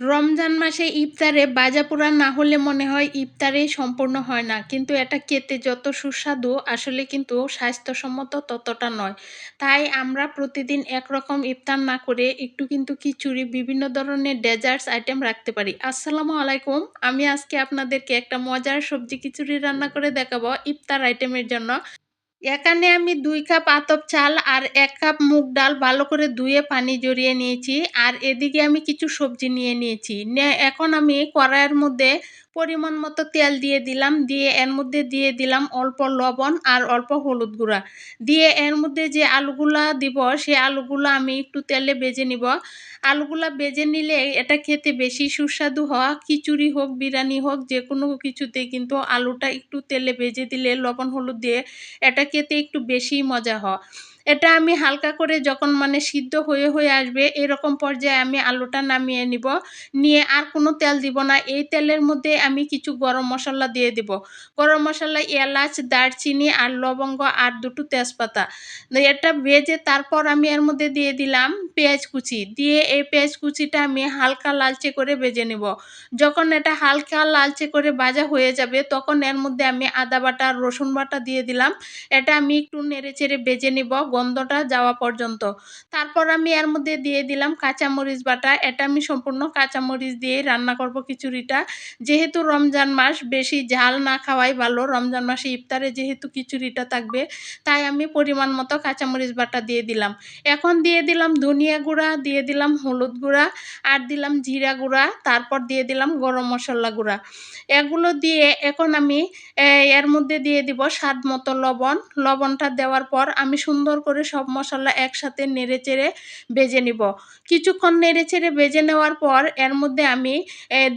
রমজান মাসে ইফতারে বাজা পোড়া না হলে মনে হয় ইফতারেই সম্পূর্ণ হয় না। কিন্তু এটা খেতে যত সুস্বাদু, আসলে কিন্তু স্বাস্থ্যসম্মত ততটা নয়। তাই আমরা প্রতিদিন একরকম ইফতার না করে একটু কিন্তু খিচুড়ি, বিভিন্ন ধরনের ডেজার্টস আইটেম রাখতে পারি। আসসালামু আলাইকুম। আমি আজকে আপনাদেরকে একটা মজার সবজি খিচুড়ি রান্না করে দেখাবো ইফতার আইটেমের জন্য। এখানে আমি দুই কাপ আতপ চাল আর এক কাপ মুগ ডাল ভালো করে ধুয়ে পানি জড়িয়ে নিয়েছি। আর এদিকে আমি কিছু সবজি নিয়ে নিয়েছি। এখন আমি কড়াইয়ের মধ্যে পরিমাণ মতো তেল দিয়ে দিলাম। দিয়ে এর মধ্যে দিয়ে দিলাম অল্প লবণ আর অল্প হলুদ গুঁড়া। দিয়ে এর মধ্যে যে আলুগুলা দিব সেই আলুগুলো আমি একটু তেলে বেজে নিব। আলুগুলা বেজে নিলে এটা খেতে বেশি সুস্বাদু হওয়া, খিচুড়ি হোক, বিরিয়ানি হোক যে কোনো কিছুতে কিন্তু আলুটা একটু তেলে বেজে দিলে, লবণ, হলুদ দিয়ে এটা খেতে একটু বেশি মজা হয়। এটা আমি হালকা করে যখন মানে সিদ্ধ হয়ে হয়ে আসবে, এরকম পর্যায়ে আমি আলুটা নামিয়ে নিব। নিয়ে আর কোনো তেল দিব না। এই তেলের মধ্যে আমি কিছু গরম মশলা দিয়ে দিব। গরম মশলা, এলাচ, দারচিনি আর লবঙ্গ আর দুটো তেজপাতা। এটা ভেজে তারপর আমি এর মধ্যে দিয়ে দিলাম পেঁয়াজ কুচি। দিয়ে এই পেঁয়াজ কুচিটা আমি হালকা লালচে করে ভেজে নেব। যখন এটা হালকা লালচে করে ভাজা হয়ে যাবে, তখন এর মধ্যে আমি আদা বাটা রসুন বাটা দিয়ে দিলাম। এটা আমি একটু নেড়ে চেড়ে বেজে নিব। গন্ধটা যাওয়া পর্যন্ত। তারপর আমি এর মধ্যে দিয়ে দিলাম কাঁচামরিচ বাটা। এটা আমি সম্পূর্ণ কাঁচামরিচ দিয়ে রান্না করব খিচুড়িটা। যেহেতু রমজান মাস, বেশি ঝাল না খাওয়াই ভালো। রমজান মাসে ইফতারে যেহেতু খিচুড়িটা থাকবে, তাই আমি পরিমাণ মতো কাঁচামরিচ বাটা দিয়ে দিলাম। এখন দিয়ে দিলাম ধনিয়া গুঁড়া, দিয়ে দিলাম হলুদ গুঁড়া আর দিলাম জিরা গুঁড়া। তারপর দিয়ে দিলাম গরম মশলা গুঁড়া। এগুলো দিয়ে এখন আমি এর মধ্যে দিয়ে দিব স্বাদ মতো লবণ। লবণটা দেওয়ার পর আমি সুন্দর করে সব মশলা একসাথে নেড়ে চেড়ে বেজে নিব। কিছুক্ষণ নেড়ে চেড়ে বেজে নেওয়ার পর এর মধ্যে আমি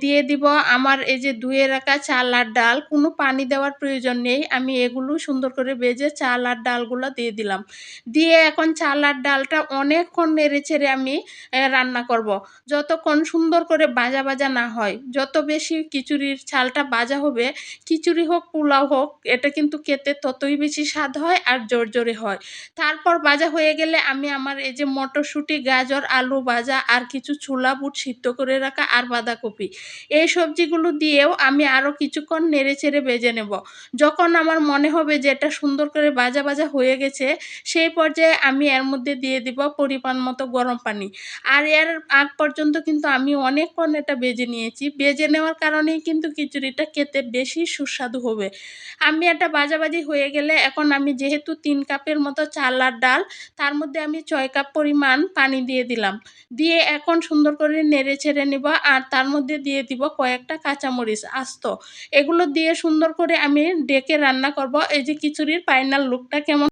দিয়ে দিব আমার এই যে দুয়ে রাখা চাল আর ডাল। কোনো পানি দেওয়ার প্রয়োজন নেই। আমি এগুলো সুন্দর করে বেজে চাল আর ডালগুলো দিয়ে দিলাম। দিয়ে এখন চাল আর ডালটা অনেকক্ষণ নেড়ে চেড়ে আমি রান্না করব। যতক্ষণ সুন্দর করে বাজা বাজা না হয়, যত বেশি খিচুড়ির চালটা বাজা হবে, খিচুড়ি হোক, পোলাও হোক, এটা কিন্তু খেতে ততই বেশি স্বাদ হয় আর জোর হয়। তারপর বাজা হয়ে গেলে আমি আমার এই যে মটরশুঁটি, গাজর, আলু ভাজা আর কিছু ছোলা, বুট সিদ্ধ করে রাখা আর বাঁধাকপি। এই সবজিগুলো দিয়েও আমি আরও কিছুক্ষণ নেড়ে চেড়ে বেজে নেব। যখন আমার মনে হবে যে এটা সুন্দর করে বাজা বাজা হয়ে গেছে, সেই পর্যায়ে আমি এর মধ্যে দিয়ে দিব পরিমাণ মতো গরম পানি। আর এর আগ পর্যন্ত কিন্তু আমি অনেকক্ষণ এটা বেজে নিয়েছি। বেজে নেওয়ার কারণেই কিন্তু খিচুড়িটা খেতে বেশি সুস্বাদু হবে। আমি এটা বাজাবাজি হয়ে গেলে এখন আমি যেহেতু তিন কাপের মতো চাল আর ডাল, তার মধ্যে আমি ছয় কাপ পরিমাণ পানি দিয়ে দিলাম। দিয়ে এখন সুন্দর করে নেড়ে ছেড়ে নেব আর তার মধ্যে দিয়ে দিব কয়েকটা কাঁচামরিচ আস্ত। এগুলো দিয়ে সুন্দর করে আমি ডেকে রান্না করব। এই যে খিচুড়ির ফাইনাল লুকটা কেমন